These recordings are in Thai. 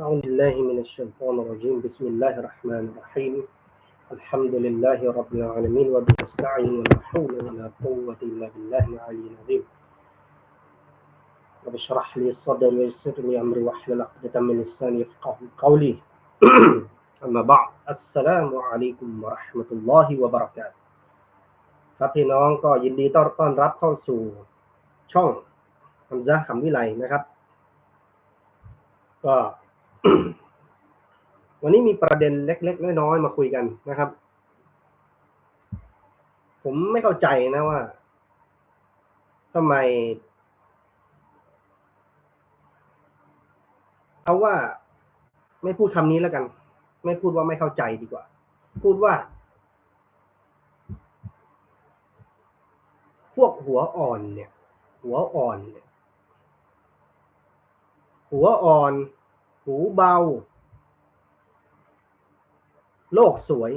أعوذ بالله من الشيطان الرجيم بسم الله الرحمن الرحيم الحمد لله رب العالمين وبه نستعين ولا حول ولا قوة إلا بالله العلي العظيم رب اشرح لي صدري ويسر لي أمري واحلل عقدة من لساني يفقه قولي أما بعد السلام عليكم ورحمة الله وبركاته ครับพี่น้องก็ยินดีต้อนต้อนรับเข้าสู่ช่องคำซะคำวิไลนะครับ ก็ วันนี้มีประเด็นเล็ก ๆ น้อยๆมาคุยกันนะครับ ผมไม่เข้าใจนะว่าทำไมเอาว่าไม่พูดคำนี้แล้วกัน ไม่พูดว่าไม่เข้าใจดีกว่า พูดว่า พวกหัวอ่อนเนี่ย หัวอ่อนเนี่ยหัวอ่อน หูเบา โลกสวย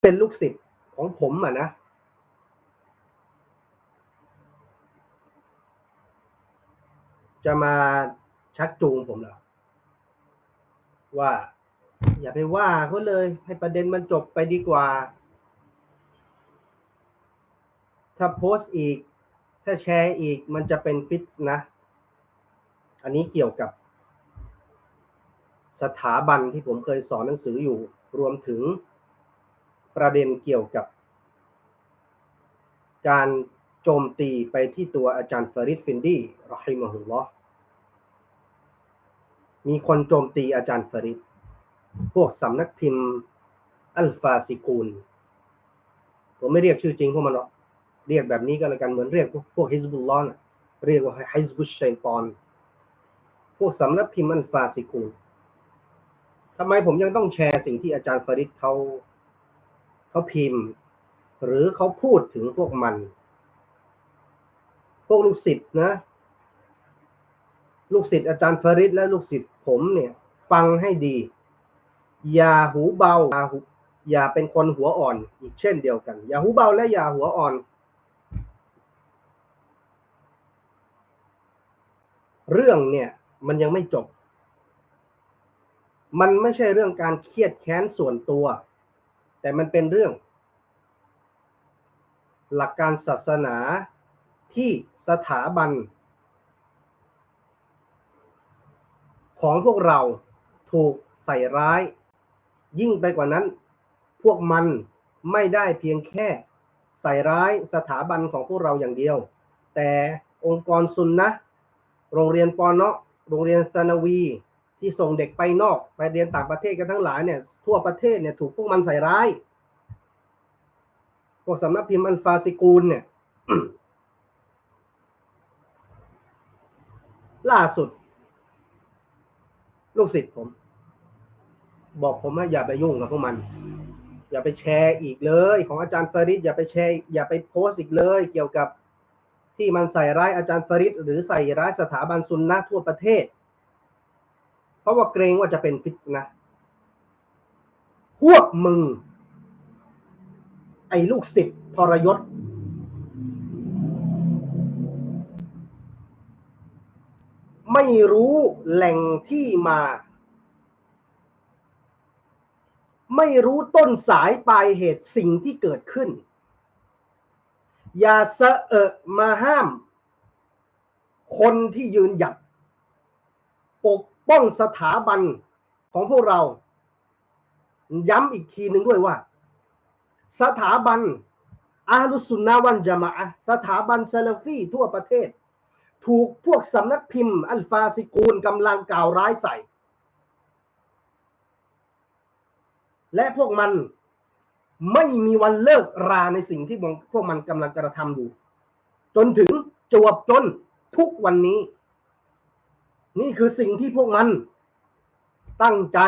เป็นลูกศิษย์ของผมอะนะ จะมาชักจูงผมเหรอว่า อย่าไปว่าเขาเลย ให้ประเด็นมันจบไปดีกว่า ถ้าโพสต์อีก ถ้าแชร์อีกมันจะเป็นฟิตนะ อันนี้เกี่ยวกับ สถาบันที่ผมเคยสอนหนังสืออยู่ รวมถึงประเด็นเกี่ยวกับ การโจมตีไปที่ตัวอาจารย์ฟาริดฟินดี้รอฮิมะฮุลลอมีคนโจมตีอาจารย์ฟาริดพวกสำนักพิมพ์อัลฟาซิกูล ผมไม่เรียกชื่อจริงพวกมันหรอก เรียกแบบนี้ก็แล้วกันเหมือนเรียกพวกฮิซบุลลอนเรียกว่าฮิซบุชชัยตอน วกสำนักพิมพ์อัลฟาซิกูทำไมผมยังต้องแชร์สิ่งที่อาจารย์ฟาริดเขาเขาพิมพ์ หรือเขาพูดถึงพวกมัน พวกลูกศิษย์นะ ลูกศิษย์อาจารย์ฟาริดและลูกศิษย์ผมเนี่ย ฟังให้ดี อย่าหูเบาอย่าอย่าเป็นคนหัวอ่อน อีกเช่นเดียวกัน อย่าหูเบาและอย่าหัวอ่อนเรื่องเนี่ย มันยังไม่จบ มันไม่ใช่เรื่องการเครียดแค้นส่วนตัว แต่มันเป็นเรื่อง หลักการศาสนาที่สถาบัน ของพวกเราถูกใส่ร้าย ยิ่งไปกว่านั้น พวกมันไม่ได้เพียงแค่ ใส่ร้ายสถาบันของพวกเราอย่างเดียว แต่องค์กรซุนนะโรงเรียนปอนเนาะ โรงเรียนซานาวี ที่ส่งเด็กไปนอก ไปเรียนต่างประเทศกันทั้งหลายเนี่ย ทั่วประเทศเนี่ยถูกพวกมันใส่ร้ายพวกสำนักพิมพ์อัลฟาซิกูลเนี่ยล่าสุด ลูกศิษย์ผม บอกผมว่าอย่าไปยุ่งกับพวกมัน อย่าไปแชร์อีกเลย ของอาจารย์ฟริดอย่าไปแชร์ อย่าไปโพสต์อีกเลย เกี่ยวกับ ที่มันใส่ร้ายอาจารย์ฟริดหรือใส่ร้ายสถาบันซุนนะทั่วประเทศ เพราะว่าเกรงว่าจะเป็นฟิตนะ พวกมึง ไอ้ลูกศิษย์ทรยศ ไม่รู้แหล่งที่มา ไม่รู้ต้นสายปลายเหตุสิ่งที่เกิดขึ้น อย่าเสอะมาห้าม คนที่ยืนหยัด ปกป้องสถาบันของพวกเรา ย้ำอีกทีหนึ่งด้วยว่า สถาบันอาลุสุนนะวันจามะสถาบันซาลฟีทั่วประเทศ ถูกพวกสำนักพิมพ์ อัลฟาซิกูลกำลังกล่าวร้ายใส่ และพวกมัน ไม่มีวันเลิกราในสิ่งที่พวกมันกำลังกระทำอยู่ จนถึงจวบจนทุกวันนี้ นี่คือสิ่งที่พวกมันตั้งใจ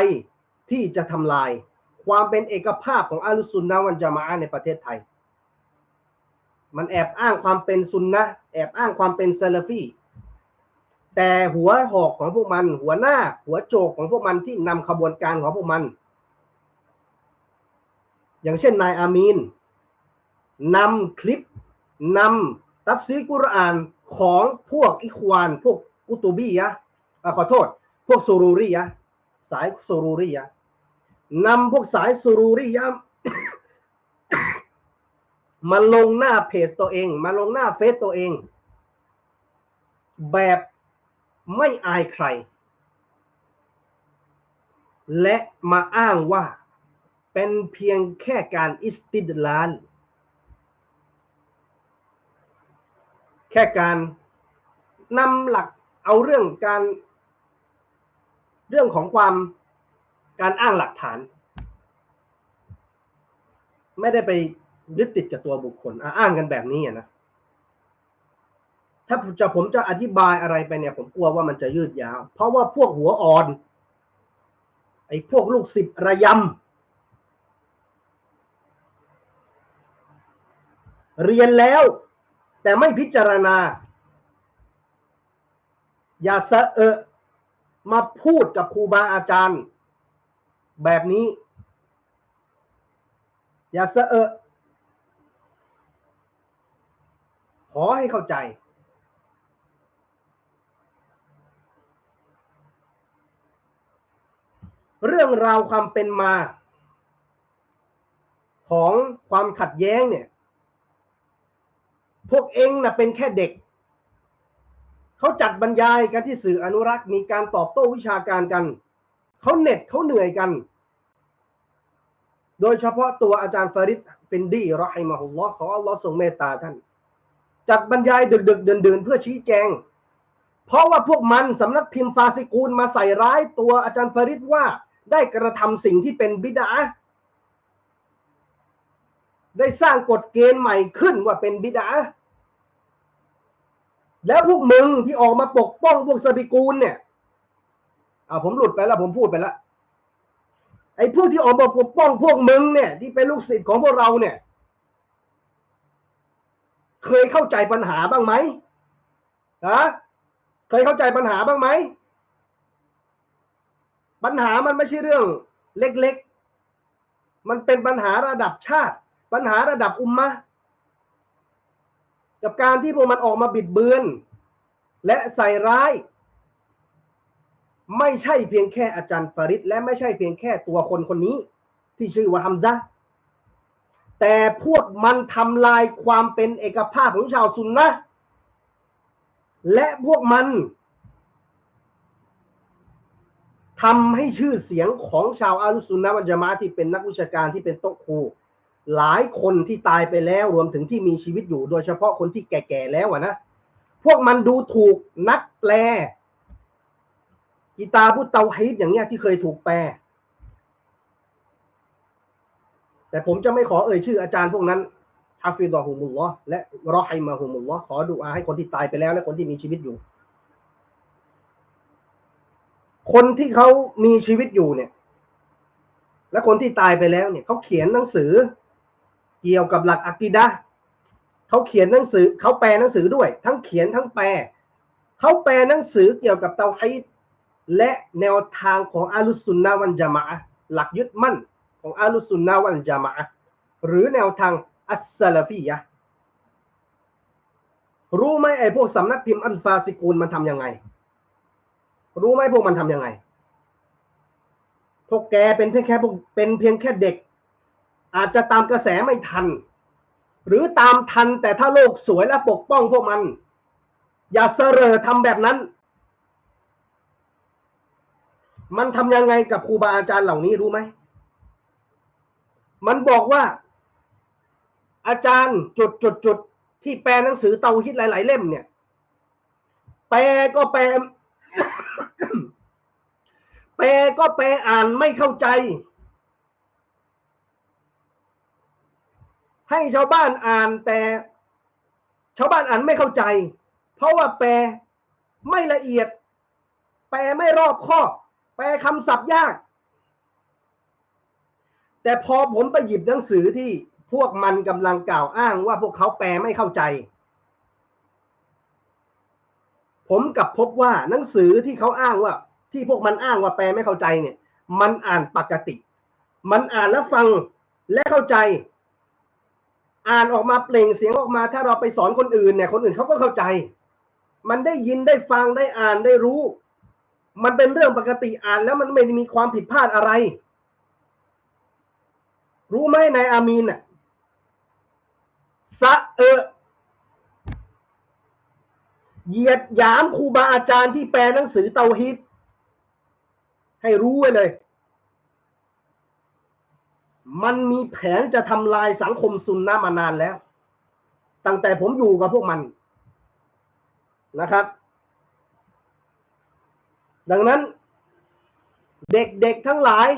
ที่จะทำลาย ความเป็นเอกภาพของอาลุสุนนะวันจามะอะห์ในประเทศไทย มันแอบอ้างความเป็นซุนนะแอบอ้างความเป็นซาลฟีแต่หัวหอกของพวกมัน หัวหน้า หัวโจกของพวกมันที่นำขบวนการของพวกมัน อย่างเช่นนายอามีนนำคลิปนำตัฟซีกุรอานของพวกอิควาน พวกกุตูบียะขอโทษ พวกซูรูรียะสายซูรูรียะนำพวกสายซูรูรียะมาลงหน้าเพจตัวเอง มาลงหน้าเฟซตัวเอง แบบไม่อายใคร และมาอ้างว่า เป็นเพียงแค่การอิสติดลานแค่การนำหลักเอาเรื่องการ เรื่องของความการอ้างหลักฐาน ไม่ได้ไปยึดติดกับตัวบุคคลอ้างกันแบบนี้นะถ้าจะผมจะอธิบายอะไรไปเนี่ย ผมกลัวว่ามันจะยืดยาว เพราะว่าพวกหัวอ่อน ไอ้พวกลูกศิษย์ระยำ เรียนแล้ว แต่ไม่พิจารณา อย่าสะเอะมาพูดกับครูบาอาจารย์ แบบนี้ อย่าสะเอะขอให้เข้าใจ เรื่องราวความเป็นมา ของความขัดแย้งเนี่ย พวกเองนะเป็นแค่เด็ก เขาจัดบรรยายกันที่สื่ออนุรักษ์มีการตอบโต้วิชาการกัน เขาเหน็ดเขาเหนื่อยกัน โดยเฉพาะตัวอาจารย์ฟาริดฟินดีรอฮิมะฮุลลอฮ์ขออัลลอฮ์ทรงเมตตาท่าน จัดบรรยายดึกดึกเดินเดินเพื่อชี้แจง เพราะว่าพวกมันสำนักพิมพ์ฟาซิกูลมาใส่ร้ายตัวอาจารย์ฟาริดว่าได้กระทำสิ่งที่เป็นบิดา ได้สร้างกฎเกณฑ์ใหม่ขึ้นว่าเป็นบิดา แล้วพวกมึงที่ออกมาปกป้องพวกซาบิกูลเนี่ยอ่าผมหลุดไปแล้วผมพูดไปแล้วไอ้พวกที่ออกมาปกป้องพวกมึงเนี่ย ที่เป็นลูกศิษย์ของพวกเราเนี่ย เคยเข้าใจปัญหาบ้างไหมฮะเคยเข้าใจปัญหาบ้างไหมปัญหามันไม่ใช่เรื่องเล็ก ๆ มันเป็นปัญหาระดับชาติ ปัญหาระดับอุมมะกับการที่พวกมันออกมาบิดเบือน และใส่ร้าย ไม่ใช่เพียงแค่อาจารย์ฟาริดและไม่ใช่เพียงแค่ตัวคนคนนี้ ที่ชื่อว่าฮัมซะแต่พวกมันทำลายความเป็นเอกภาพของชาวซุนนะและพวกมันทำให้ชื่อเสียงของชาวอาลุซุนนะห์วันจะมาที่เป็นนักวิชาการที่เป็นโต๊ะครู หลายคนที่ตายไปแล้วรวมถึงที่มีชีวิตอยู่ โดยเฉพาะคนที่แก่ๆแล้วอะนะพวกมันดูถูกนักแปลกีตาบุตเตาฮีดอย่างเงี้ยที่เคยถูกแปล แต่ผมจะไม่ขอเอ่ยชื่ออาจารย์พวกนั้นฮาฟิดอฮุมุลลอฮ์และรอฮิมาฮุมุลลอฮ์ขอดุอาให้คนที่ตายไปแล้ว และคนที่มีชีวิตอยู่ คนที่เขามีชีวิตอยู่เนี่ย และคนที่ตายไปแล้วเนี่ยเขาเขียนหนังสือ เกี่ยวกับหลักอะกีดะเขาเขียนหนังสือเขาแปลหนังสือด้วย ทั้งเขียนทั้งแปลเขาแปลหนังสือเกี่ยวกับเตาฮีดและแนวทางของอาลุสซุนนะฮ์วันจามะหลักยึดมั่นของอาลุสซุนนะฮ์วันจามะหรือแนวทางอัสซาลฟียะรู้ไหมไอ้พวกสำนักพิมพ์อัลฟาซิกูลมันทำยังไง รู้ไหมพวกมันทำยังไง พวกแกเป็นเพียงแค่พวกเป็นเพียงแค่เด็ก อาจจะตามกระแสไม่ทัน หรือตามทันแต่ถ้าโลกสวยและปกป้องพวกมัน อย่าเสรอทำแบบนั้น มันทำยังไงกับครูบาอาจารย์เหล่านี้รู้ไหม มันบอกว่า อาจารย์จุดจุดจุดที่แปลหนังสือเตาฮิตหลาย ๆ เล่มเนี่ย แปลก็แปลแปลก็แปลอ่านไม่เข้าใจ ให้ชาวบ้านอ่านแต่ชาวบ้านอ่านไม่เข้าใจ เพราะว่าแปลไม่ละเอียด แปลไม่รอบคอบ แปลคำศัพท์ยาก แต่พอผมไปหยิบหนังสือที่พวกมันกำลังกล่าวอ้างว่าพวกเขาแปลไม่เข้าใจ ผมกลับพบว่าหนังสือที่เขาอ้างว่า ที่พวกมันอ้างว่าแปลไม่เข้าใจเนี่ย มันอ่านปกติ มันอ่านแล้วฟังและเข้าใจ อ่านออกมาเปล่งเสียงออกมา ถ้าเราไปสอนคนอื่นเนี่ย คนอื่นเขาก็เข้าใจ มันได้ยินได้ฟังได้อ่านได้รู้ มันเป็นเรื่องปกติอ่านแล้วมันไม่ได้มีความผิดพลาดอะไร รู้ไหมนายอามีนน่ะสะเออเหยียดหยามครูบาอาจารย์ที่แปลหนังสือเตาฮิต ให้รู้ไว้เลย มันมีแผนจะทำลายสังคมซุนนะมานานแล้ว ตั้งแต่ผมอยู่กับพวกมันนะครับ ดังนั้น เด็กๆทั้งหลาย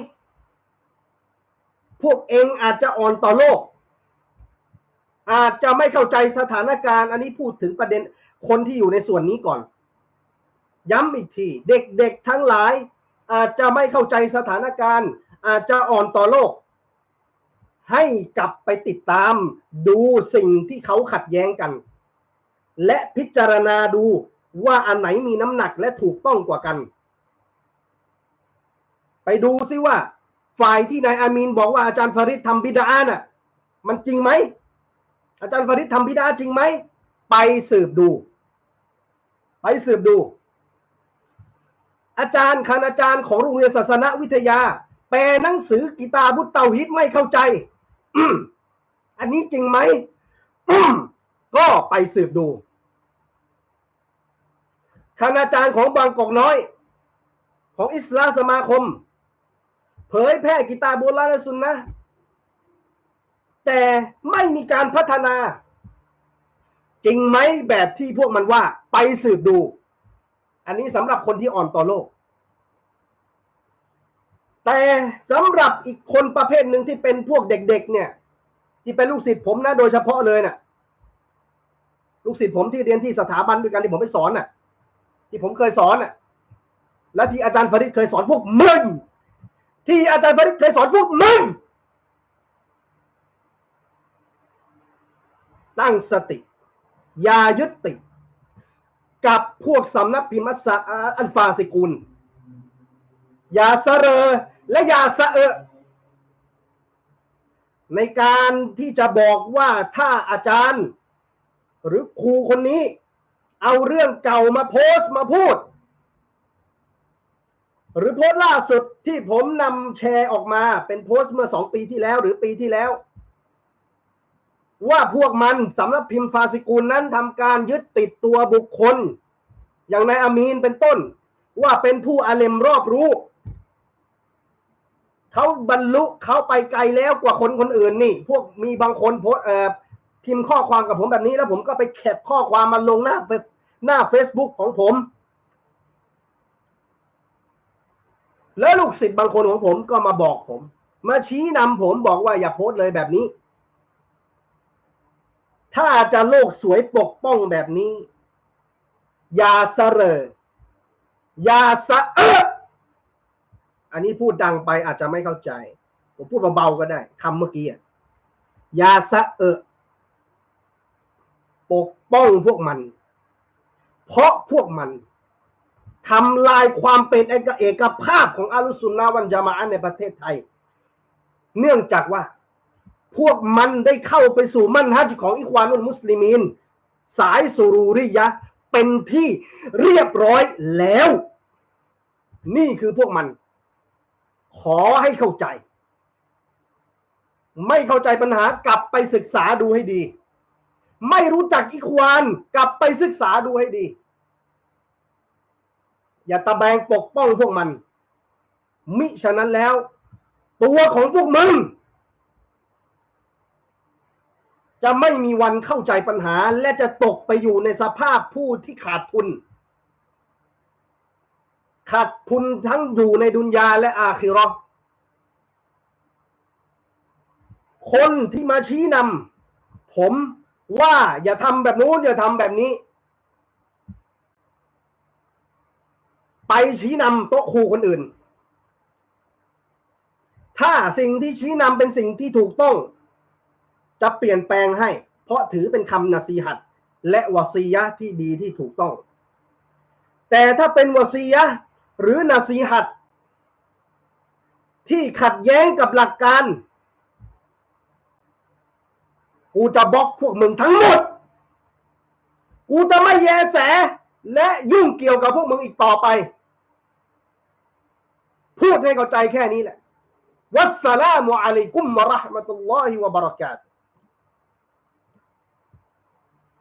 พวกเองอาจจะอ่อนต่อโลก อาจจะไม่เข้าใจสถานการณ์ อันนี้พูดถึงประเด็นคนที่อยู่ในส่วนนี้ก่อน ย้ำอีกที เด็กๆทั้งหลาย อาจจะไม่เข้าใจสถานการณ์ อาจจะอ่อนต่อโลก ให้กลับไปติดตามดูสิ่งที่เขาขัดแย้งกัน และพิจารณาดูว่าอันไหนมีน้ำหนักและถูกต้องกว่ากัน ไปดูซิว่า ฝ่ายที่นายอามีนบอกว่าอาจารย์ฟาริดทำบิดาน่ะมันจริงไหม อาจารย์ฟาริดทำบิดาจริงไหม ไปสืบดู ไปสืบดู อาจารย์คณาจารย์ของโรงเรียนศาสนวิทยา แปลหนังสือกีตาบุตเตาฮิตไม่เข้าใจ อันนี้จริงไหมก็ไปสืบดูคณาจารย์ของบางกอกน้อย ของอิสลามสมาคม เผยแพร่กีตาร์โบราณและสุนนะแต่ไม่มีการพัฒนา จริงไหมแบบที่พวกมันว่าไปสืบดู อันนี้สำหรับคนที่อ่อนต่อโลก แต่สำหรับอีกคนประเภทหนึ่งที่เป็นพวกเด็กๆ เนี่ย ที่เป็นลูกศิษย์ผมนะโดยเฉพาะเลยนะ่ะ ลูกศิษย์ผมที่เรียนที่สถาบันด้วยกันที่ผมไปสอนน่ะ ที่ผมเคยสอนน่ะ และที่อาจารย์ฟริดเคยสอนพวกมึงที่อาจารย์ฟริดเคยสอนพวกมึงตั้งสติอย่ายึดติดกับพวกสำนักพิมพ์อัสซะอันฟาสิกุลอย่าเสเรอ และอย่าสะเอะในการที่จะบอกว่าถ้าอาจารย์ หรือครูคนนี้ เอาเรื่องเก่ามาโพสต์มาพูด หรือโพสต์ล่าสุดที่ผมนำแชร์ออกมาเป็นโพสต์เมื่อสองปีที่แล้วหรือปีที่แล้ว ว่าพวกมันสำนักพิมพ์ฟาสิกุลนั้นทำการยึดติดตัวบุคคล อย่างนายอามีนเป็นต้น ว่าเป็นผู้อาเลมรอบรู้ เขาบรรลุเขาไปไกลแล้วกว่าคนคนอื่นนี่ พวกมีบางคนโพสเอ่อพิมพ์ข้อความกับผมแบบนี้ แล้วผมก็ไปแคปข้อความมาลงหน้าเฟซหน้า Facebook ของผม แล้วลูกศิษย์บางคนของผมก็มาบอกผม มาชี้นำผมบอกว่าอย่าโพสเลยแบบนี้ ถ้าจะโลกสวยปกป้องแบบนี้ อย่าเสเรออย่าสะเอะ อันนี้พูดดังไปอาจจะไม่เข้าใจ ผมพูดเบาๆก็ได้คำเมื่อกี้อะยาสะเอะปกป้องพวกมัน เพราะพวกมันทำลายความเป็นเอกเอกภาพของอาลุสุนนาวันจามะในประเทศไทย เนื่องจากว่า พวกมันได้เข้าไปสู่มันฮัจของอิควานุลมุสลิมีน สายสุรูริยะ เป็นที่เรียบร้อยแล้ว นี่คือพวกมัน ขอให้เข้าใจ ไม่เข้าใจปัญหากลับไปศึกษาดูให้ดี ไม่รู้จักอิควานกลับไปศึกษาดูให้ดี อย่าตะแบงปกป้องพวกมัน มิฉะนั้นแล้ว ตัวของพวกมึง จะไม่มีวันเข้าใจปัญหาและจะตกไปอยู่ในสภาพผู้ที่ขาดทุน ขาดทุนทั้งอยู่ในดุนยาและอาคิราะห์คนที่มาชี้นำผมว่าอย่าทำแบบนู้นอย่าทำแบบนี้ ไปชี้นำโต๊ะครูคนอื่น ถ้าสิ่งที่ชี้นำเป็นสิ่งที่ถูกต้อง จะเปลี่ยนแปลงให้ เพราะถือเป็นคำนาซีหัดและวาซียะที่ดีที่ถูกต้อง แต่ถ้าเป็นวาซียะ หรือนาซีหัด ที่ขัดแย้งกับหลักการ กูจะบล็อกพวกมึงทั้งหมด กูจะไม่แยแส และยุ่งเกี่ยวกับพวกมึงอีกต่อไป พูดให้เข้าใจแค่นี้แหละวัสสลามุอะลัยกุมวะราะห์มะตุลลอฮิวะบะเราะกาตุ